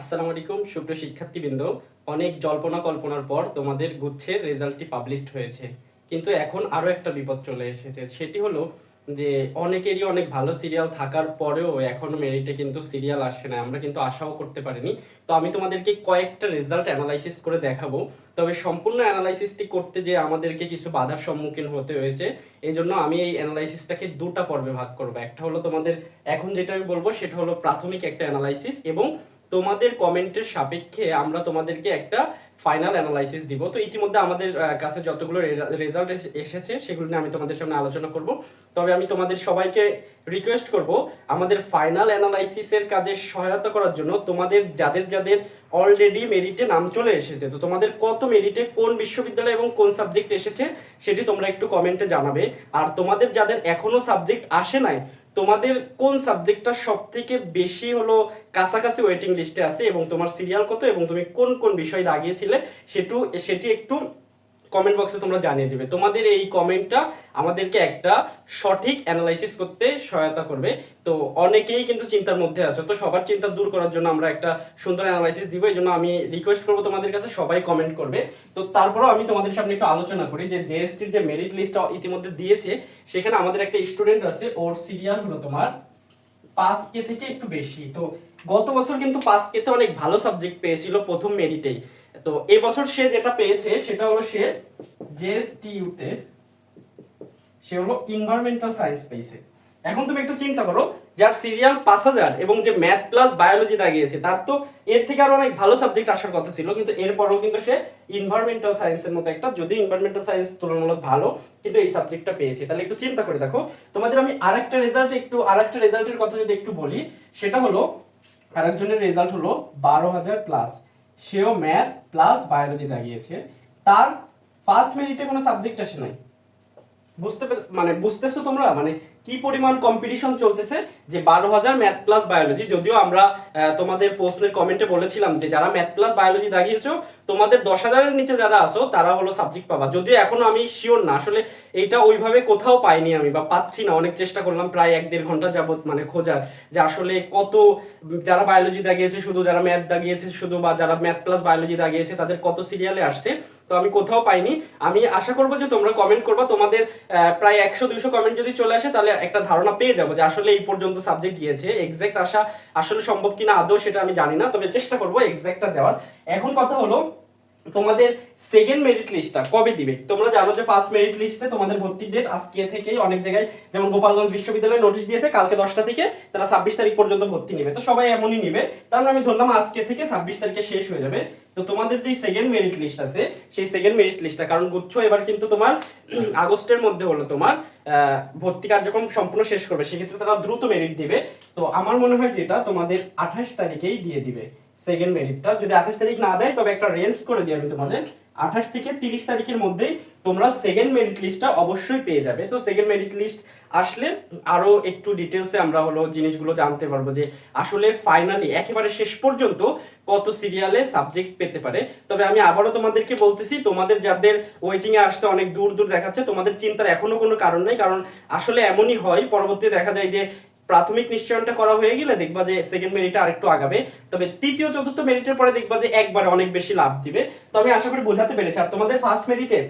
আসসালামু আলাইকুম, সুপ্রিয় শিক্ষার্থীবৃন্দ। অনেক জল্পনা কল্পনার পর তোমাদের গুচ্ছের রেজাল্টটি পাবলিশড হয়েছে। কিন্তু এখন আরও একটা বিপদ চলে এসেছে। সেটি হলো যে অনেকেরই অনেক ভালো সিরিয়াল থাকার পরেও এখনও মেরিটে কিন্তু সিরিয়াল আসে না। আমরা কিন্তু আশাও করতে পারিনি। তো আমি তোমাদেরকে কয়েকটা রেজাল্ট অ্যানালাইসিস করে দেখাবো। তবে সম্পূর্ণ অ্যানালাইসিসটি করতে যে আমাদেরকে কিছু বাধার সম্মুখীন হতে হয়েছে। এই জন্য আমি এই অ্যানালাইসিসটাকে দুটা পর্বে ভাগ করব। একটা হলো তোমাদের, এখন যেটা আমি বলব, সেটা হলো প্রাথমিক একটা অ্যানালাইসিস এবং তোমাদের কমেন্টের সাপেক্ষে আমরা তোমাদেরকে একটা ফাইনাল অ্যানালাইসিস দিব। তো ইতিমধ্যে আমাদের কাছে যতগুলো রেজাল্ট এসেছে, সেগুলো নিয়ে আমি তোমাদের সামনে আলোচনা করব। তবে আমি তোমাদের সবাইকে রিকোয়েস্ট করব আমাদের ফাইনাল অ্যানালাইসিসের কাজে সহায়তা করার জন্য তোমাদের যাদের যাদের অলরেডি মেরিটে নাম চলে এসেছে, তো তোমাদের কত মেরিটে কোন বিশ্ববিদ্যালয় এবং কোন সাবজেক্ট এসেছে সেটি তোমরা একটু কমেন্টে জানাবে। আর তোমাদের যাদের এখনও সাবজেক্ট আসে নাই তোমাদের কোন সাবজেক্টটা সব থেকে বেশি হলো কাছাকাছি ওয়েটিং লিস্টে আছে এবং তোমার সিরিয়াল কত এবং তুমি কোন কোন বিষয় দাগিয়েছিলে সেটু সেটি একটু কমেন্ট বক্সে তোমরা জানিয়ে দিবে। তোমাদের এই কমেন্টটা আমাদেরকে একটা সঠিক অ্যানালাইসিস করতে সহায়তা করবে। তো অনেকেই কিন্তু চিন্তার মধ্যে আছে। তো সবার চিন্তা দূর করার জন্য আমরা একটা সুন্দর অ্যানালাইসিস দিব। এই জন্য আমি রিকোয়েস্ট করব তোমাদের কাছে, সবাই কমেন্ট করবে। তো তারপরেও আমি তোমাদের সামনে একটু আলোচনা করি যে জেএসটির যে মেরিট লিস্টটা ইতিমধ্যে দিয়েছে, সেখানে আমাদের একটা স্টুডেন্ট আছে, ওর সিরিয়াল হলো তোমার পাঁচ কে থেকে একটু বেশি। তো গত বছর কিন্তু পাঁচ কেতে অনেক ভালো সাবজেক্ট পেয়েছিল প্রথম মেরিটেই তো এই বছর সে যেটা পেয়েছে, সেটা হলো সে জেএসটিইউতে সে হলো এনভায়রনমেন্টাল সায়েন্স পেয়েছে। এখন তুমি একটু চিন্তা করো, যার সিরিয়াল পাঁচ হাজার এবং যে ম্যাথ প্লাস বায়োলজি দাগিয়েছে, তার তো এর থেকে আরও অনেক ভালো সাবজেক্ট আসার কথা ছিল, কিন্তু এরপরেও কিন্তু সে এনভায়রনমেন্টাল সায়েন্সের মতো একটা যদি এনভায়রনমেন্টাল সায়েন্স তুলনামূলক ভালো, কিন্তু এই সাবজেক্টটা পেয়েছে। তাহলে একটু চিন্তা করে দেখো, তোমাদের আমি আরেকটা রেজাল্ট একটু, আরেকটা রেজাল্টের কথা যদি একটু বলি, সেটা হলো, আরেকজনের রেজাল্ট হলো বারো হাজার প্লাস সেও ম্যাথ প্লাস বায়োলজি দাগিয়েছে। তার ফার্স্ট মেরিটে কোনো সাবজেক্ট আসে নাই। বুঝতে মানে বুঝতেছো তোমরা? মানে কি পরিমাণ কম্পিটিশন চলতেছে যে বারো হাজার ম্যাথ প্লাস বায়োলজি যদিও আমরা তোমাদের প্রশ্নের কমেন্টে বলেছিলাম যে যারা ম্যাথ প্লাস বায়োলজি দাগিয়েছো, তোমাদের দশ হাজারের নিচে যারা আসো তারা হলো সাবজেক্ট পাবা। যদিও এখনও আমি শিওর না, আসলে এটা ওইভাবে কোথাও পাইনি আমি বা পাচ্ছি না। অনেক চেষ্টা করলাম প্রায় এক দেড় ঘণ্টা যাবত মানে খোঁজার যে আসলে কত যারা বায়োলজি দাগিয়েছে, শুধু যারা ম্যাথ দাগিয়েছে, শুধু বা যারা ম্যাথ প্লাস বায়োলজি দাগিয়েছে, তাদের কত সিরিয়ালে আসছে। তো আমি কোথাও পাইনি। আমি আশা করব যে তোমরা কমেন্ট করবা। তোমাদের প্রায় একশো, দুইশো কমেন্ট যদি চলে আসে, তাহলে একটা ধারণা পেয়ে যাব যে আসলে এই পর্যন্ত সাবজেক্ট গিয়েছে। এক্সাক্ট আসা আসলে সম্ভব কিনা আদৌ সেটা আমি জানি না। তবে চেষ্টা করব এক্সাক্টটা দেওয়ার। এখন কথা হলো তোমাদের সেকেন্ড মেরিট লিস্টটা কবে দিবে? তোমরা জানো যে ফার্স্ট মেরিট লিস্টে তোমাদের ভর্তির ডেট আজকে থেকেই অনেক জায়গায়, যেমন গোপালগঞ্জ বিশ্ববিদ্যালয় নোটিশ দিয়েছে, কালকে দশটা থেকে তারা ছাব্বিশ তারিখ পর্যন্ত ভর্তি নেবে। তো সবাই এমনই নিবে। তার মানে আমি ধরলাম আজকে থেকে ছাব্বিশ তারিখে শেষ হয়ে যাবে। তো তোমাদের যে সেকেন্ড মেরিট লিস্ট আছে, সেই সেকেন্ড মেরিট লিস্টটা কারণ গুচ্ছ এবার কিন্তু তোমার আগস্টের মধ্যে হলো তোমার ভর্তি কার্যক্রম সম্পূর্ণ শেষ করবে। সেক্ষেত্রে তারা দ্রুত মেরিট দিবে। তো আমার মনে হয় যেটা তোমাদের আঠাশ তারিখেই দিয়ে দিবে। সেকেন্ড মেরিটটা যদি আঠাশ তারিখ না দেয়, তবে একটা রেঞ্জ করে দিই আমি তোমাদের। আঠাশ থেকে তিরিশ তারিখের মধ্যেই তোমরা সেকেন্ড মেরিট লিস্টটা অবশ্যই পেয়ে যাবে। তো সেকেন্ড মেরিট লিস্ট আসলে আরও একটু ডিটেলসে আমরা হলো জিনিসগুলো জানতে পারব যে আসলে ফাইনালি একেবারে শেষ পর্যন্ত কত সিরিয়ালে সাবজেক্ট পেতে পারে। তবে আমি আবারও তোমাদেরকে বলতেছি, তোমাদের যাদের ওয়েটিং এ আসছে, অনেক দূর দূর দেখাচ্ছে, তোমাদের চিন্তার এখনও কোনো কারণ নেই। কারণ আসলে এমনই হয়, পরবর্তীতে দেখা যায় যে প্রাথমিক নিশ্চয়নটা করা হয়ে গেলে দেখবা যে সেকেন্ড মেরিটে আরেকটু আগাবে। তবে তৃতীয়, চতুর্থ মেরিটের পরে দেখবা যে একবারে অনেক বেশি লাভ দিবে। তো আমি আশা করি বোঝাতে পেরেছি। আর তোমাদের ফার্স্ট মেরিটে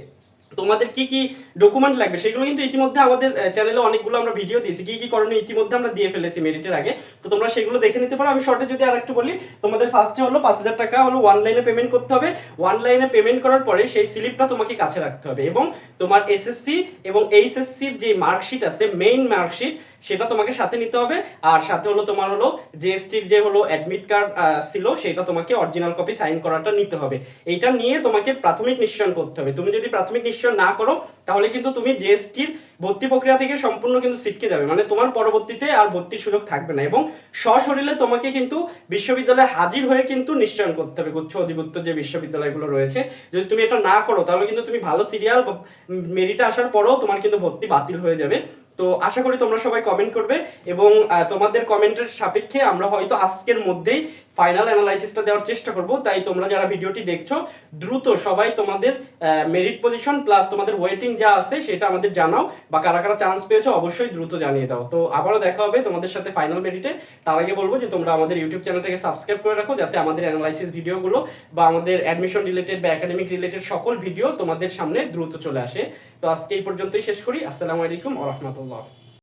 তোমাদের কি কি ডকুমেন্ট লাগবে সেগুলো কিন্তু ইতিমধ্যে আমাদের চ্যানেলে অনেকগুলো আমরা ভিডিও দিয়েছি। কি কি করণীয় ইতিমধ্যে আমরা দিয়ে ফেলেছি মেরিটের আগে। তো তোমরা সেগুলো দেখে নিতে পারো। আমি শর্টে যদি আর একটু বলি, তোমাদের ফার্স্টে হলো পাঁচ হাজার টাকা হলো ওয়ান লাইনে পেমেন্ট করতে হবে। ওয়ান লাইনে পেমেন্ট করার পরে সেই স্লিপটা তোমাকে কাছে রাখতে হবে। এবং তোমার এসএসসি এবং এইচএসসির যে মার্কশিট আছে মেইন মার্কশিট সেটা তোমাকে সাথে নিতে হবে। আর সাথে হলো তোমার হলো জিএসটির যে হলো অ্যাডমিট কার্ড ছিল, সেটা তোমাকে অরিজিনাল কপি সাইন করাটা নিতে হবে। এইটা নিয়ে তোমাকে প্রাথমিক নিশ্চয়ন করতে হবে। তুমি যদি প্রাথমিক নিশ্চয়ন না করো, তাহলে কিন্তু তুমি জিএসটির ভর্তি প্রক্রিয়া থেকে সম্পূর্ণ কিন্তু ছিটকে যাবে। মানে তোমার পরবর্তীতে আর ভর্তির সুযোগ থাকবে না। এবং সশরীরে তোমাকে কিন্তু বিশ্ববিদ্যালয়ে হাজির হয়ে কিন্তু নিশ্চয়ন করতে হবে। গুচ্ছ অধিভুক্ত যে বিশ্ববিদ্যালয়গুলো রয়েছে। যদি তুমি এটা না করো, তাহলে কিন্তু তুমি ভালো সিরিয়াল মেরিটে আসার পরেও তোমার কিন্তু ভর্তি বাতিল হয়ে যাবে। তো আশা করি তোমরা সবাই কমেন্ট করবে এবং তোমাদের কমেন্টের সাপেক্ষে আমরা হয়তো আজকের মধ্যেই ফাইনাল অ্যানালাইসিসটা দেওয়ার চেষ্টা করব, তাই তোমরা যারা ভিডিওটি দেখছ, দ্রুত সবাই তোমাদের মেরিট পজিশন প্লাস তোমাদের ওয়েটিং যা আছে সেটা আমাদের জানাও, বা কারা কারা চান্স পেয়েছ অবশ্যই দ্রুত জানিয়ে দাও। তো আবারও দেখা হবে তোমাদের সাথে ফাইনাল মেরিটে তার আগে বলব যে তোমরা আমাদের ইউটিউব চ্যানেলটাকে সাবস্ক্রাইব করে রাখো, যাতে আমাদের অ্যানালাইসিস ভিডিওগুলো বা আমাদের অ্যাডমিশন রিলেটেড বা একাডেমিক রিলেটেড সকল ভিডিও তোমাদের সামনে দ্রুত চলে আসে। তো আজকে এই পর্যন্তই শেষ করি। আসসালামু আলাইকুম আ রহমতুল্লাহ।